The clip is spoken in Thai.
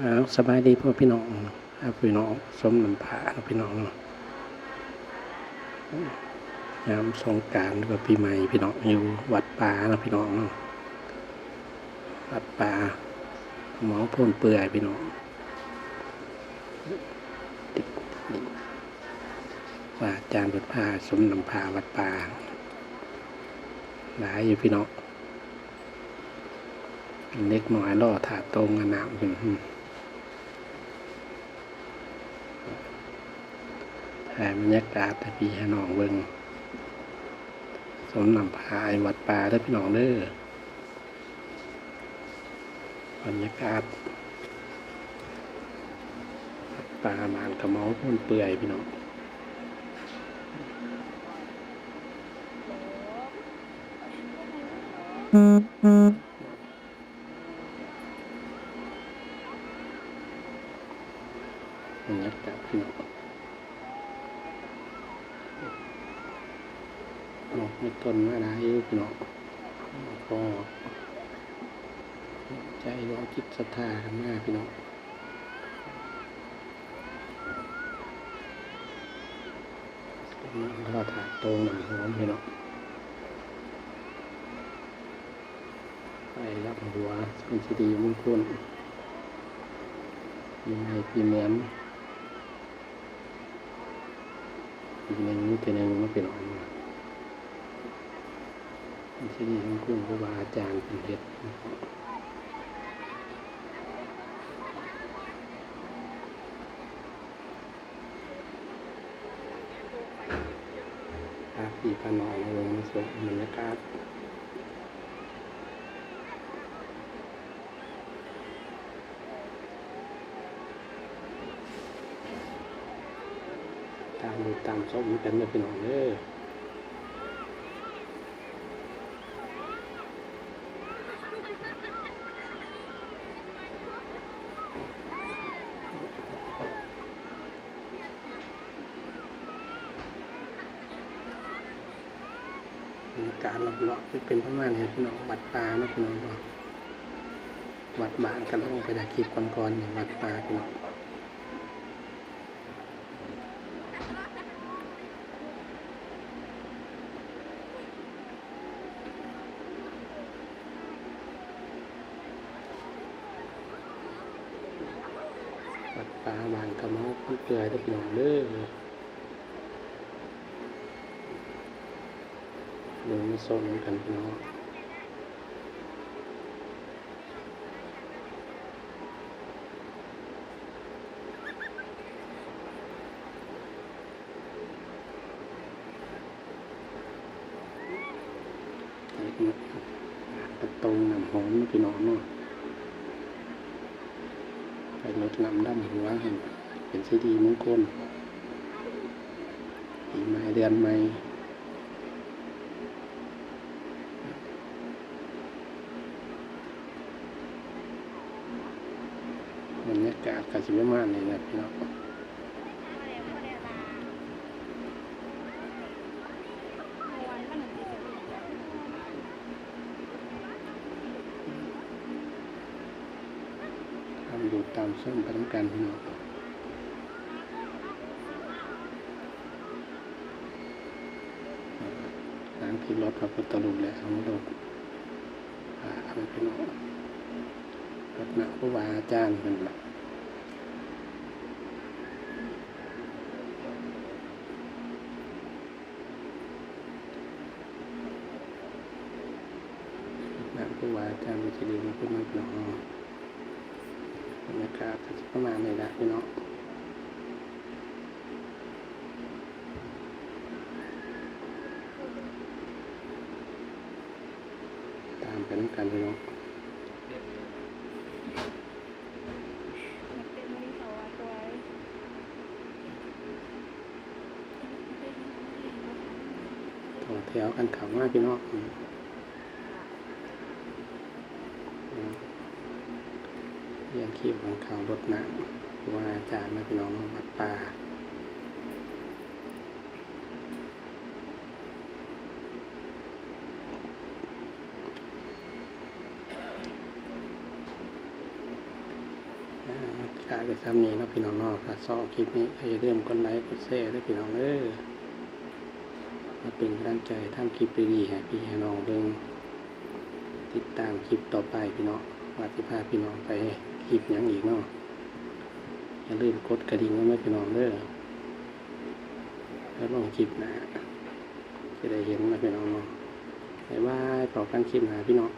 อ่าสบายดีพ่อพี่น้องครับพี่น้องสมน้ำผาเนาะพี่น้องยามสงการกับปีใหม่พี่น้องอยู่วัดป่านะพี่น้องวัดป่าหมอพ่นเปื่อยพี่น้องว่าอาจารย์เปิดผ้าสมน้ำผาวัดป่าหลายอยู่พี่น้องเล็กน้อยล่อถาตรงกันหนาวอยู่ อืมถ่าบรรยากาศแต่พี่ให้น้องเบิ่งสมนำพายวัดป่าเด้พี่น้องเด้อบรรยากาศวัดป่าบานกระเมาพุ่นเปื่อยพี่น้องบรรยากาศพี่น้อง ออกมีต้นมาหลายอยู่พี่น้องก็ใจร้อนจิตศรัทธามากพี่น้องเราถาดตรงหนังหอมพี่น้องไปรับหัวเป็นสิริมงคลยังไงพี่เหมือนอีกหนึ่งนิดหนึ่งมาเป็นออกมาเป็น สิริมงคลครูบาอาจารย์เป็นเฮ็ดพาพี่พาน้องลงมาสวดบรรยากาศตามดูตามชมกันเลยพี่น้องเด้อ รรยากาศรอบๆที่เป็นประมาณนี้พี่น้องวัดป่านะพี่น้องวัดบ้านกันต้องไปได้คลิปก่อนๆอย่างวัดป่าพี่น้องวัดป่าบ้านกระมาพุ่นเกลือได้พี่น้องเด้อ เดินมาส้มกันพี่น้องเนิดกระตรงนำหอมนะพี่น้องเนาะไปรดน้ำดำหัวให้เป็นสิริมงคลปีใหม่เดือนใหม่ บรรยากาศกาศิประมาณนี้นะพี่น้องทำดูตามส้มไปทั้งกันพี่น้องล้างที่รถพระพุทธรูปแล้วเอารถพาไปพี่น้อง รถหนักผู้บาอาจารย์เป็นแหลักนั่นคือว่าอาจารย์มีคดีมาพูดมากเนาะบรรยากาศจะประมาณนี้ละพี่น้องตามไปน้ำกันพี่น้องต่อ แถวกันเขามากพี่น้องอืมอืมเรียนขีบของเขารถน้ำว่าอาจารย์มาพี่น้องวัดป่าอ่าขายไปซ้ำนี้นะพี่น้องนาะถ้าชอบคลิปนี้ก็อย่าลืมกดไลค์กดแชร์ด้วยพี่น้องเด้อ มาเป็นกำลังใจทำคลิปดีๆให้พี่ให้น้องเบิ่งติดตามคลิปต่อไปพี่น้องว่าสิพาพี่น้องไปคลิปยังอีกเนาะอย่าลืมกดกระดิ่งไว้ไม่พี่น้องเด้อแล้วลองคลิปนะจะได้เห็นนะพี่น้องเนาะบ๊ายบายต่อกันคลิปหน้าพี่น้อง